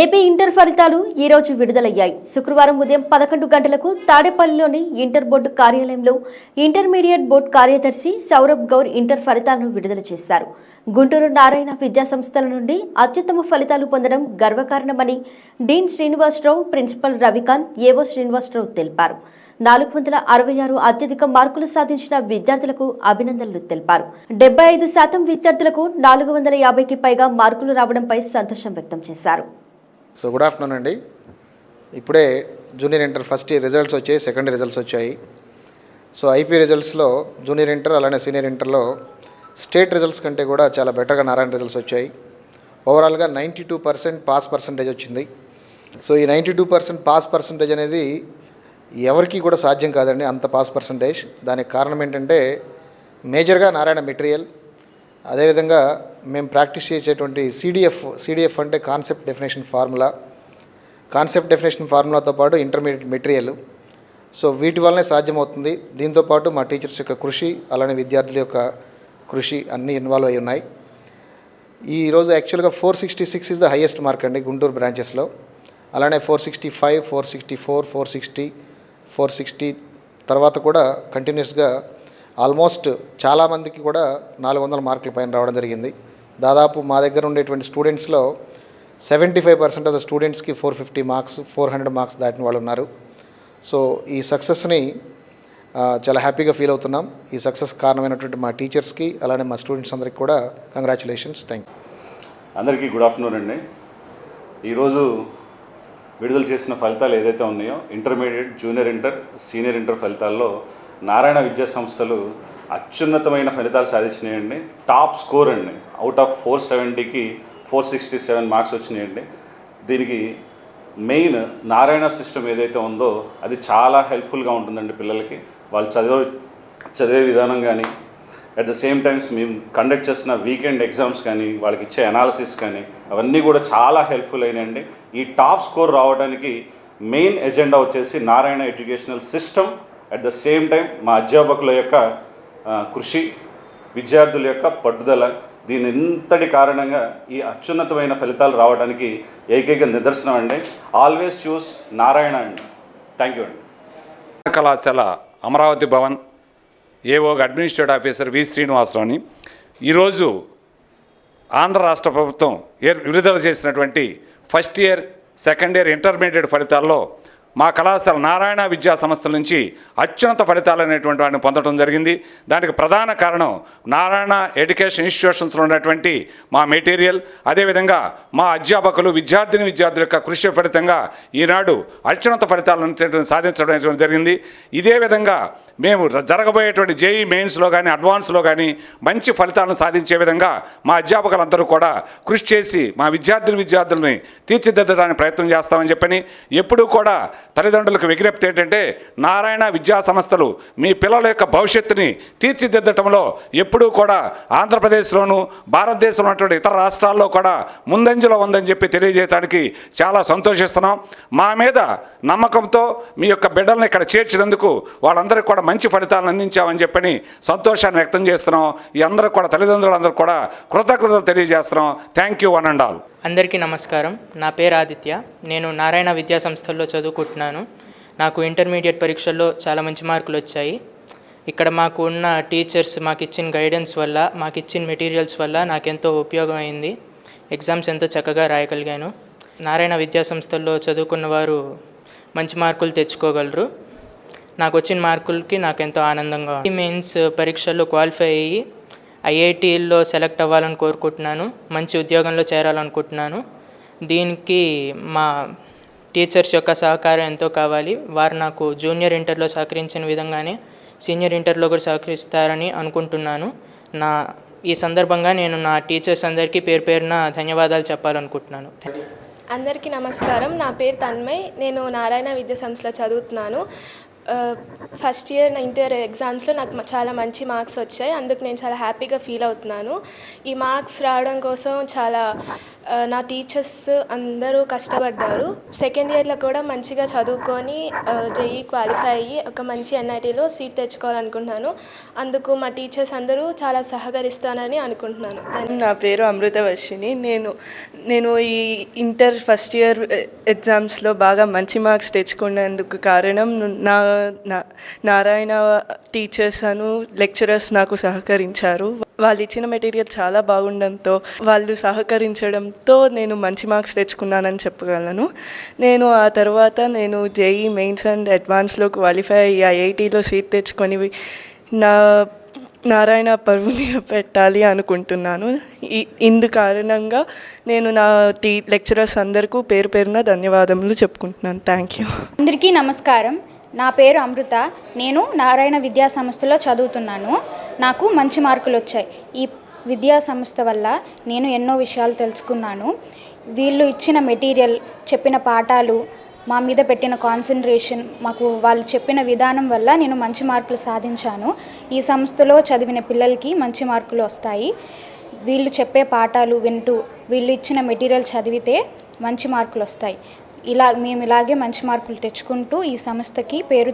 AP inter ఫలితాలు ఈ రోజు విడుదలయ్యాయి. శుక్రవారం ఉదయం పదకొండు గంటలకు తాడేపల్లిలోని ఇంటర్ బోర్డు కార్యాలయంలో ఇంటర్మీడియట్ బోర్డు కార్యదర్శి సౌరభ్ గౌర్ ఇంటర్ ఫలితాలను విడుదల చేశారు. గుంటూరు నారాయణ విద్యా సంస్థల నుండి అత్యుత్తమ ఫలితాలు పొందడం గర్వకారణమని డీన్ శ్రీనివాసరావు ప్రిన్సిపల్ రవికాంత్ ఏవో శ్రీనివాసరావు తెలిపారు. నాలుగు వందల అరవై ఆరు అత్యధిక మార్కులు సాధించిన విద్యార్థులకు అభినందనలు తెలిపారు. డెబ్బై ఐదు శాతం విద్యార్థులకు నాలుగు వందల యాభైకి పైగా మార్కులు రావడంపై సంతోషం వ్యక్తం చేశారు. సో గుడ్ ఆఫ్టర్నూన్ అండి. ఇప్పుడే junior inter first year results వచ్చాయి సెకండ్ రిజల్ట్స్ వచ్చాయి. సో ఐపీ రిజల్ట్స్లో జూనియర్ ఇంటర్ అలానే సీనియర్ ఇంటర్లో స్టేట్ రిజల్ట్స్ కంటే కూడా చాలా బెటర్గా నారాయణ రిజల్ట్స్ వచ్చాయి. ఓవరాల్గా ninety two percent pass percentage వచ్చింది. సో ఈ ninety two percent pass percentage అనేది ఎవరికి కూడా సాధ్యం కాదండి అంత పాస్ పర్సంటేజ్ దానికి కారణం ఏంటంటే మేజర్గా నారాయణ మెటీరియల్ అదేవిధంగా మేము ప్రాక్టీస్ చేసేటువంటి సిడిఎఫ్ సిడిఎఫ్ అంటే concept definition formula concept definition ఫార్ములాతో పాటు ఇంటర్మీడియట్ మెటీరియల్ సో వీటి వల్లనే సాధ్యమవుతుంది. దీంతోపాటు మా టీచర్స్ యొక్క కృషి అలానే విద్యార్థుల యొక్క కృషి అన్నీ ఇన్వాల్వ్ అయి ఉన్నాయి. ఈ రోజు యాక్చువల్గా four sixty six is the highest mark అండి గుంటూరు బ్రాంచెస్లో అలానే four sixty five four sixty four four sixty four sixty తర్వాత కూడా కంటిన్యూస్గా ఆల్మోస్ట్ చాలామందికి కూడా నాలుగు వందల మార్కుల పైన రావడం జరిగింది. దాదాపు మా దగ్గర ఉండేటువంటి స్టూడెంట్స్లో seventy five percent of the స్టూడెంట్స్కి four fifty marks four hundred marks దాటిన వాళ్ళు ఉన్నారు. సో ఈ సక్సెస్ని చాలా హ్యాపీగా ఫీల్ అవుతున్నాం. ఈ సక్సెస్ కారణమైనటువంటి మా టీచర్స్కి అలానే మా స్టూడెంట్స్ అందరికీ కూడా కంగ్రాచులేషన్స్. Thank you. అందరికీ గుడ్ ఆఫ్టర్నూన్ అండి. ఈరోజు విడుదల చేసిన ఫలితాలు ఏదైతే ఉన్నాయో intermediate junior inter senior inter ఫలితాల్లో నారాయణ విద్యా సంస్థలు అత్యున్నతమైన ఫలితాలు సాధించినాయండి. టాప్ స్కోర్ అండి. అవుట్ ఆఫ్ ఫోర్ సెవెంటీకి ఫోర్ సిక్స్టీ సెవెన్ మార్క్స్ వచ్చినాయండి. దీనికి మెయిన్ నారాయణ సిస్టమ్ ఏదైతే ఉందో అది చాలా హెల్ప్ఫుల్గా ఉంటుందండి పిల్లలకి. వాళ్ళు చదివే చదివే విధానం కానీ అట్ ద సేమ్ టైమ్స్ మేము కండక్ట్ చేసిన వీకెండ్ ఎగ్జామ్స్ కానీ వాళ్ళకి ఇచ్చే అనాలిసిస్ కానీ అవన్నీ కూడా చాలా హెల్ప్ఫుల్ అయినాయండి. ఈ టాప్ స్కోర్ రావడానికి మెయిన్ ఎజెండా వచ్చేసి Narayana educational system at the same time మా అధ్యాపకుల యొక్క కృషి విద్యార్థుల యొక్క పట్టుదల దీని ఇంతటి కారణంగా ఈ అత్యున్నతమైన ఫలితాలు రావడానికి ఏకైక నిదర్శనం అండి. ఆల్వేస్ చూస్ నారాయణ అండి. థ్యాంక్ యూ అండి. కళాశాల Amaravati Bhavan AO administrative officer V శ్రీనివాసరావుని ఈరోజు ఆంధ్ర రాష్ట్ర ప్రభుత్వం ఏర్ విడుదల చేసినటువంటి first year second year intermediate ఫలితాల్లో మా కళాశాల నారాయణ విద్యా సంస్థల నుంచి అత్యున్నత ఫలితాలు అనేటువంటి వాటిని పొందడం జరిగింది. దానికి ప్రధాన కారణం నారాయణ ఎడ్యుకేషన్ ఇన్స్టిట్యూషన్స్లో ఉన్నటువంటి మా మెటీరియల్ అదేవిధంగా మా అధ్యాపకులు విద్యార్థిని విద్యార్థుల యొక్క కృషి ఫలితంగా ఈనాడు అత్యున్నత ఫలితాలను సాధించడం జరిగింది. ఇదే విధంగా మేము జరగబోయేటువంటి జేఈ మెయిన్స్లో కానీ అడ్వాన్స్లో కానీ మంచి ఫలితాలను సాధించే విధంగా మా అధ్యాపకులందరూ కూడా కృషి చేసి మా విద్యార్థిని విద్యార్థులని తీర్చిదిద్దడానికి ప్రయత్నం చేస్తామని చెప్పని ఎప్పుడూ కూడా తల్లిదండ్రులకు విజ్ఞప్తి ఏంటంటే నారాయణ విద్యా సంస్థలు మీ పిల్లల యొక్క భవిష్యత్తుని తీర్చిదిద్దటంలో ఎప్పుడూ కూడా ఆంధ్రప్రదేశ్లోను భారతదేశంలో ఉన్నటువంటి ఇతర రాష్ట్రాల్లో కూడా ముందంజలో ఉందని చెప్పి తెలియజేయడానికి చాలా సంతోషిస్తున్నాం. మా మీద నమ్మకంతో మీ యొక్క బిడ్డలను ఇక్కడ చేర్చినందుకు వాళ్ళందరికీ కూడా మంచి ఫలితాలను అందించామని చెప్పని సంతోషాన్ని వ్యక్తం చేస్తున్నాం. ఈ అందరూ కూడా తల్లిదండ్రులందరూ కూడా కృతజ్ఞతలు తెలియజేస్తున్నాం. Thank you one and all అందరికీ నమస్కారం. నా పేరు ఆదిత్య. నేను నారాయణ విద్యా సంస్థల్లో చదువుకుంటున్నాను. నాకు ఇంటర్మీడియట్ పరీక్షల్లో చాలా మంచి మార్కులు వచ్చాయి. ఇక్కడ మాకు ఉన్న టీచర్స్ మాకు ఇచ్చిన గైడెన్స్ వల్ల మాకు ఇచ్చిన మెటీరియల్స్ వల్ల నాకెంతో ఉపయోగం అయింది ఎగ్జామ్స్ ఎంతో చక్కగా రాయగలిగాను. నారాయణ విద్యా సంస్థల్లో చదువుకున్న వారు మంచి మార్కులు తెచ్చుకోగలరు. నాకు వచ్చిన మార్కులకి నాకు ఎంతో ఆనందంగా ఉంది. మెయిన్స్ పరీక్షల్లో క్వాలిఫై అయ్యి ఐఐటీల్లో సెలెక్ట్ అవ్వాలని కోరుకుంటున్నాను మంచి ఉద్యోగంలో చేరాలనుకుంటున్నాను. దీనికి మా టీచర్స్ యొక్క సహకారం ఎంతో కావాలి. వారు నాకు జూనియర్ ఇంటర్లో సహకరించిన విధంగానే సీనియర్ ఇంటర్లో కూడా సహకరిస్తారని అనుకుంటున్నాను. నా ఈ సందర్భంగా నేను నా టీచర్స్ అందరికీ పేరు పేరున ధన్యవాదాలు చెప్పాలనుకుంటున్నాను. అందరికీ నమస్కారం. నా పేరు తన్మయ్. నేను నారాయణ విద్యా సంస్థలో చదువుతున్నాను. ఫస్ట్ ఇయర్ నా ఇంటర్ ఎగ్జామ్స్లో నాకు చాలా మంచి మార్క్స్ వచ్చాయి. అందుకు నేను చాలా హ్యాపీగా ఫీల్ అవుతున్నాను. ఈ మార్క్స్ రావడం కోసం చాలా నా టీచర్స్ అందరూ కష్టపడ్డారు. సెకండ్ ఇయర్లో కూడా మంచిగా చదువుకొని జేఈ క్వాలిఫై అయ్యి ఒక మంచి ఎన్ఐటీలో సీట్ తెచ్చుకోవాలనుకుంటున్నాను. అందుకు మా టీచర్స్ అందరూ చాలా సహకరిస్తానని అనుకుంటున్నాను. నా పేరు అమృత వర్షిని నేను నేను ఈ ఇంటర్ ఫస్ట్ ఇయర్ ఎగ్జామ్స్లో బాగా మంచి మార్క్స్ తెచ్చుకున్నందుకు కారణం నా- నారాయణ టీచర్స్ అను లెక్చరర్స్ నాకు సహకరించారు. వాళ్ళు ఇచ్చిన మెటీరియల్ చాలా బాగుండడంతో వాళ్ళు సహకరించడంతో నేను మంచి మార్క్స్ తెచ్చుకున్నానని చెప్పగలను. నేను ఆ తర్వాత నేను జేఈ మెయిన్స్ అండ్ అడ్వాన్స్లో క్వాలిఫై అయ్యి ఐఐటీలో సీట్ తెచ్చుకొని నా నారాయణ పరువుని పెట్టాలి అనుకుంటున్నాను. ఇందు కారణంగా నేను నా టీ లెక్చరర్స్ అందరికీ పేరు పేరున ధన్యవాదములు చెప్పుకుంటున్నాను. Thank you. అందరికీ నమస్కారం. నా పేరు అమృత. నేను నారాయణ విద్యా సంస్థలో చదువుతున్నాను. నాకు మంచి మార్కులు వచ్చాయి. ఈ విద్యా సంస్థ వల్ల నేను ఎన్నో విషయాలు తెలుసుకున్నాను. వీళ్ళు ఇచ్చిన మెటీరియల్ చెప్పిన పాఠాలు మా మీద పెట్టిన కాన్సన్ట్రేషన్ మాకు వాళ్ళు చెప్పిన విధానం వల్ల నేను మంచి మార్కులు సాధించాను. ఈ సంస్థలో చదివిన పిల్లలకి మంచి మార్కులు వస్తాయి. వీళ్ళు చెప్పే పాఠాలు వింటూ వీళ్ళు ఇచ్చిన మెటీరియల్ చదివితే మంచి మార్కులు వస్తాయి. ఇలా మేము ఇలాగే మంచి మార్కులు తెచ్చుకుంటూ ఈ సంస్థకి పేరు